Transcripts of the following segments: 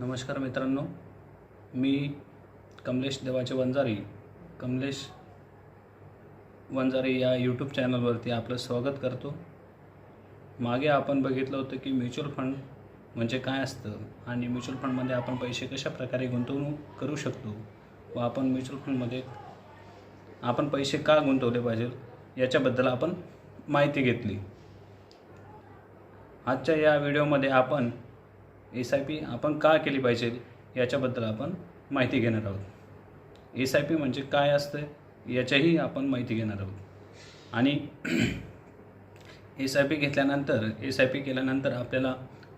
नमस्कार मित्रांनो. मी कमलेश देवाचे वंजारी कमलेश वंजारी या यूट्यूब चॅनलवरती आपलं स्वागत करतो. मागे आपण बघितलं होतं की म्युच्युअल फंड म्हणजे काय असतं आणि म्युच्युअल फंडमध्ये आपण पैसे कशा प्रकारे गुंतवणूक करू शकतो व आपण म्युच्युअल फंडमध्ये आपण पैसे का गुंतवले पाहिजे याच्याबद्दल आपण माहिती घेतली. आजच्या या व्हिडिओमध्ये आपण एस आय पी आपण का केली पाहिजे याच्याबद्दल आपण माहिती घेणार आहोत. एस आय पी म्हणजे काय असतं याच्याही आपण माहिती घेणार आहोत. आणि एस आय पी घेतल्यानंतर एस आय पी केल्यानंतर आपल्याला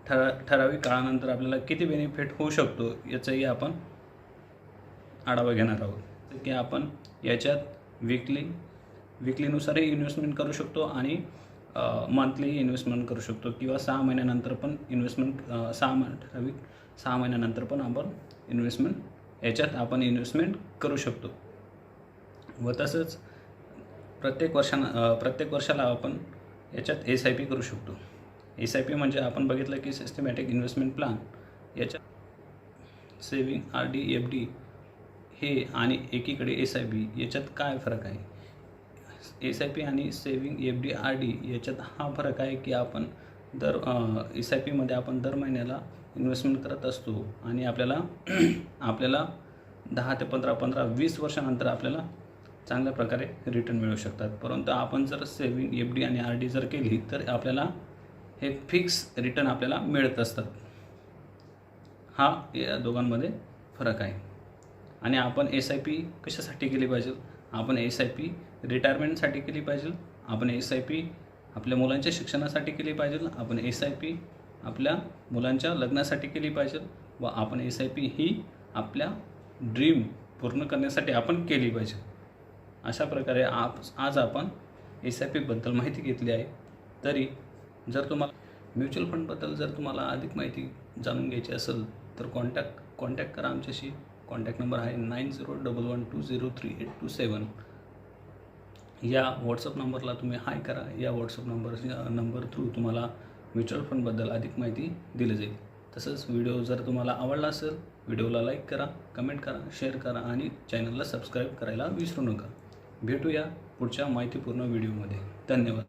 ठरा ठराविक काळानंतर आपल्याला किती बेनिफिट होऊ शकतो याचाही आपण आढावा घेणार आहोत. की आपण याच्यात विकली विकलीनुसारही इन्व्हेस्टमेंट करू शकतो आणि मंथली इन्व्हेस्टमेंट करू शकतो किंवा सहा महिन्यानंतर पण इन्व्हेस्टमेंट सहा महिने ठराविक सहा महिन्यानंतर पण आपण इन्व्हेस्टमेंट याच्यात आपण इन्व्हेस्टमेंट करू शकतो. व तसंच प्रत्येक वर्षानं प्रत्येक वर्षाला आपण याच्यात एस आय पी करू शकतो. एस आय पी म्हणजे आपण बघितलं की सिस्टमॅटिक इन्व्हेस्टमेंट प्लॅन याच्यात saving R D F D हे आणि एकीकडे एस आय पी याच्यात काय फरक आहे? एस आय पी आणि saving F D R D याच्यात हा फरक आहे की आपण दर एस आय पीमध्ये आपण दर महिन्याला इन्व्हेस्टमेंट करत असतो आणि आपल्याला आपल्याला दहा ते पंधरा पंधरा वीस वर्षानंतर आपल्याला चांगल्या प्रकारे रिटर्न मिळू शकतात. परंतु आपण जर सेविंग एफ डी आणि आर डी जर केली तर आपल्याला हे फिक्स रिटर्न आपल्याला मिळत असतात. हा या दोघांमध्ये फरक आहे. आणि आपण एस आय पी कशासाठी केली पाहिजे? आपण एस आय पी रिटायरमेंटसाठी केली पाहिजे. आपण एस आय पी आपल्या मुलांच्या शिक्षणासाठी केली पाहिजे. आपण एस आय पी आपल्या मुलांच्या लग्नासाठी केली पाहिजे. व आपण एस आय पी ही आपल्या ड्रीम पूर्ण करण्यासाठी आपण केली पाहिजे. अशा प्रकारे आप आज आपण एस आय पीबद्दल माहिती घेतली आहे. तरी जर तुम्हाला म्युच्युअल फंडबद्दल जर तुम्हाला अधिक माहिती जाणून घ्यायची असेल तर कॉन्टॅक्ट कॉन्टॅक्ट करा आमच्याशी. कॉन्टॅक्ट नंबर आहे nine zero double one two zero three eight two seven. या व्हॉट्सअप नंबरला तुम्ही हाय करा. या व्हॉट्सअप नंबर नंबर थ्रू तुम्हाला म्युच्युअल फंडबद्दल अधिक माहिती दिली जाईल. तसंच व्हिडिओ जर तुम्हाला आवडला असेल व्हिडिओला लाईक करा कमेंट करा शेअर करा आणि चॅनलला सबस्क्राईब करायला विसरू नका. भेटूया पुढच्या माहितीपूर्ण व्हिडिओमध्ये धन्यवाद.